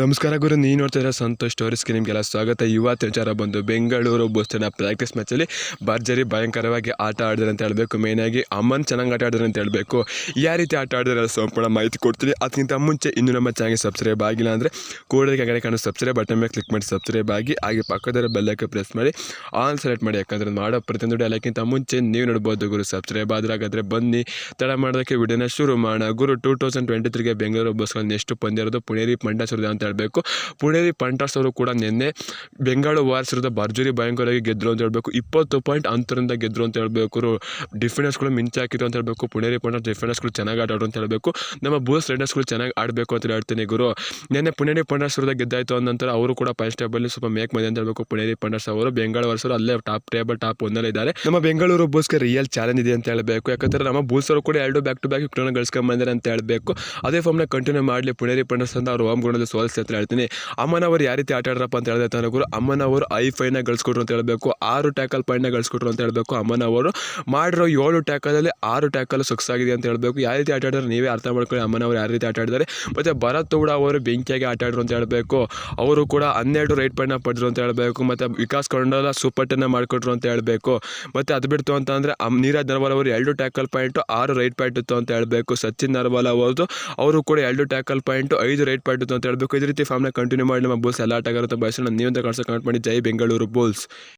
ನಮಸ್ಕಾರ ಗುರು ನೋಡ್ತಾ ಇರೋ ಸಂತೋಷ್ ಸ್ಟೋರೀಸ್ಗೆ ನಿಮಗೆಲ್ಲ ಸ್ವಾಗತ. ಯುವ ವಿಚಾರ ಬಂದು ಬೆಂಗಳೂರು ಬುಸ್ಟರ್ನ ಪ್ರಾಕ್ಟೀಸ್ ಮ್ಯಾಚಲ್ಲಿ ಭರ್ಜರಿ ಭಯಂಕರವಾಗಿ ಆಟ ಆಡಿದ್ರೆ ಅಂತ ಹೇಳಬೇಕು. ಮೇಯ್ನಾಗಿ ಅಮ್ಮನ್ ಚೆನ್ನಾಗಿ ಆಟ ಆಡಿದ್ರೆ ಅಂತ ಹೇಳಬೇಕು. ಯಾವ ರೀತಿ ಆಟ ಆಡಿದ್ರೆ ಸಂಪೂರ್ಣ ಮಾಹಿತಿ ಕೊಡ್ತೀನಿ. ಅದಕ್ಕಿಂತ ಮುಂಚೆ ಇನ್ನು ನಮ್ಮ ಚಾನಲ್ಗೆ ಸಬ್ಸ್ಕ್ರೈಬ್ ಆಗಿಲ್ಲ ಅಂದರೆ ಕೂಡಲೇ ಕೆಳಗಡೆ ಕಾಣೋ ಸಬ್ಸ್ಕ್ರೈಬ್ ಬಟನ್ ಮೇಲೆ ಕ್ಲಿಕ್ ಮಾಡಿ ಸಬ್ಸ್ಕ್ರೈಬ್ ಆಗಿ, ಹಾಗೆ ಪಕ್ಕದಲ್ಲಿ ಬೆಲ್ಲಕ್ಕೆ ಪ್ರೆಸ್ ಮಾಡಿ ಆನ್ ಸೆಲೆಕ್ಟ್ ಮಾಡಿ. ಯಾಕಂದರೆ ಮಾಡೋ ಪ್ರತಿಯೊಂದು ಎಲ್ಲಕ್ಕಿಂತ ಮುಂಚೆ ನೀವು ನೋಡ್ಬೋದು ಗುರು ಸಬ್ಸ್ಕ್ರೈಬ್ ಆದ್ರೆ ಹಾಗಾದರೆ ಬನ್ನಿ. ತಡ ಮಾಡೋದಕ್ಕೆ ವಿಡಿಯೋನ ಶುರು ಮಾಡೋಣ. ಗುರು ಟೂ ತೌಸಂಡ್ ಟ್ವೆಂಟಿ ತ್ರೀಗೆ ಬೆಂಗಳೂರು ಬಸ್ಗಳು ಎಷ್ಟು ಪಂದ್ಯ ಪುಣೇರಿ ಪಂಟಾಸ್ ವಿರುದ್ಧ ಅಂತ ಹೇಳಬೇಕು. ಪುಣೇರಿ ಪಂಟಾಸ್ ಅವರು ಕೂಡ ನಿನ್ನೆ ಬೆಂಗಳೂರು ವಾರ್ಸ್ ವಿರುದ್ಧ ಭರ್ಜರಿ ಭಯಂಕರವಾಗಿ ಗೆದ್ದರು ಅಂತ ಹೇಳಬೇಕು. ಇಪ್ಪತ್ತು ಪಾಯಿಂಟ್ ಅಂತರಿಂದ ಗೆದ್ದರು ಅಂತ ಹೇಳಬೇಕು. ಡಿಫೆಂಡರ್ಸ್ಗಳು ಮಿಂಚು ಹಾಕಿದ್ರು ಅಂತ ಹೇಳಬೇಕು. ಪುಣೇರಿ ಪಂಟಾಸ್ ಡಿಫೆಂಡರ್ಸ್ಗಳು ಚೆನ್ನಾಗಿ ಆಡೋರು ಅಂತ ಹೇಳಬೇಕು. ನಮ್ಮ ಬೂಸ್ ರೈಡರ್ಸ್ಗಳು ಚೆನ್ನಾಗಿ ಆಡಬೇಕು ಅಂತ ಹೇಳ್ತೀನಿ ಗುರು. ನಿನ್ನೆ ಪುಣೇರಿ ಪಂಡಾಸ್ ವಿರುದ್ಧ ಗೆದ್ದಾಯಿತು ಅಂದ ನಂತರ ಅವರು ಕೂಡ ಫಸ್ಟ್ ಟೇಬಲ್ ಸ್ವಲ್ಪ ಮೇಕ್ ಬಂದಿದೆ ಅಂತ ಹೇಳಬೇಕು. ಪುಣೇರಿ ಪಂಡಾಸ್ ಅವರು ಬೆಂಗಳೂರು ವಾರ್ಸ್ ಅಲ್ಲೇ ಟಾಪ್ ಟೇಬಲ್ ಟಾಪ್ ಒಂದಲ್ಲೇ ಇದ್ದಾರೆ. ನಮ್ಮ ಬೆಂಗಳೂರು ಬೂಸ್ಗೆ ರಿಯಲ್ ಚಾಲೆಂಜ್ ಇದೆ ಅಂತ ಹೇಳಬೇಕು. ಯಾಕಂದ್ರೆ ನಮ್ಮ ಬೂಸ್ ಅವರು ಕೂಡ ಎರಡು ಬ್ಯಾಕ್ ಟು ಬ್ಯಾಕ್ ವಿಕ್ಟರ್ನ ಗಳಿಸ್ಕೊಂಬಂದಿದ್ದಾರೆ ಅಂತ ಹೇಳಬೇಕು. ಅದೇ ಫಾರ್ಮ್ನ ಕಂಟಿನ್ಯೂ ಮಾಡಲಿ. ಪುಣೇರಿ ಪಂಡಾಸ್ ಅಂತ ಅವರು ಹೋಮ್ ಗ್ರೌಂಡಲ್ಲಿ ಸೋಲಿಸಿ ಅಂತ ಹೇಳ್ತೀನಿ. ಅಮ್ಮನವರು ಯಾವ ರೀತಿ ಆಟ ಆಡ್ರಪ್ಪ ಅಂತ ಹೇಳಿದ್ರೆ ತನಗೂ ಅಮ್ಮನವರು ಐ ಫೈನ ಗಳಿಸ್ಕೊಟ್ರು ಅಂತ ಹೇಳಬೇಕು, ಆರು ಟ್ಯಾಕಲ್ ಪಾಯಿಂಟ್ನ ಗಳಿಸ್ಕೊಟ್ರು ಅಂತ ಹೇಳಬೇಕು, ಅಮ್ಮನವರು ಮಾಡಿರೋ ಏಳು ಟ್ಯಾಕಲಲ್ಲಿ ಆರು ಟ್ಯಾಕಲ್ ಸಕ್ಸ್ ಆಗಿದೆ ಅಂತ ಹೇಳಬೇಕು. ಯಾವ ರೀತಿ ಆಟ ಆಡಿದ್ರೆ ನೀವೇ ಅರ್ಥ ಮಾಡ್ಕೊಳ್ಳಿ, ಅಮ್ಮನವರು ಯಾವ ರೀತಿ ಆಟ ಆಡಿದ್ದಾರೆ ಮತ್ತು ಭರತ್ ಕೂಡ ಅವರು ಬೆಂಕಿಯಾಗಿ ಆಟ ಆಡಿದ್ರು ಅಂತ ಹೇಳಬೇಕು. ಅವರು ಕೂಡ ಹನ್ನೆರಡು ರೈಟ್ ಪಾಯಿಂಟ್ನ ಪಡೆದ್ರು ಅಂತ ಹೇಳಬೇಕು. ಮತ್ತು ವಿಕಾಸ್ ಕೊಂಡಲ್ಲ ಸೂಪರ್ ಟೆನ್ನ ಮಾಡಿಕೊಟ್ರು ಅಂತ ಹೇಳಬೇಕು. ಮತ್ತು ಅದು ಬಿಡ್ತು ಅಂತಂದರೆ ಅಂದರೆ ನೀರಜ್ ನರ್ವಾಲ್ ಅವರು ಎರಡು ಟ್ಯಾಕಲ್ ಪಾಯಿಂಟು ಆರು ರೈಟ್ ಪಾಯಿಂಟ್ ಇತ್ತು ಅಂತ ಹೇಳಬೇಕು. ಸಚಿನ್ ನರ್ವಾಲ್ ಅವರು ಅವರು ಕೂಡ ಎರಡು ಟ್ಯಾಕಲ್ ಪಾಯಿಂಟು ಐದು ರೈಟ್ ಪಾಯಿಂಟ್ ಇತ್ತು ಅಂತ ಹೇಳಬೇಕು. ಇದೇ ರೀತಿ ಫಾರ್ಮ್ನ ಕಂಟಿನ್ಯೂ ಮಾಡಿ, ನಮ್ಮ ಬೋಲ್ಸ್ ಎಲ್ಲ ಆಟಗಾರ ಬಯಸೋಣ ನೀವಂತ ಕಾಣಿಸೋ ಕಮೆಂಟ್ ಮಾಡಿ ಜೈ ಬೆಂಗಳೂರು ಬೋಲ್ಸ್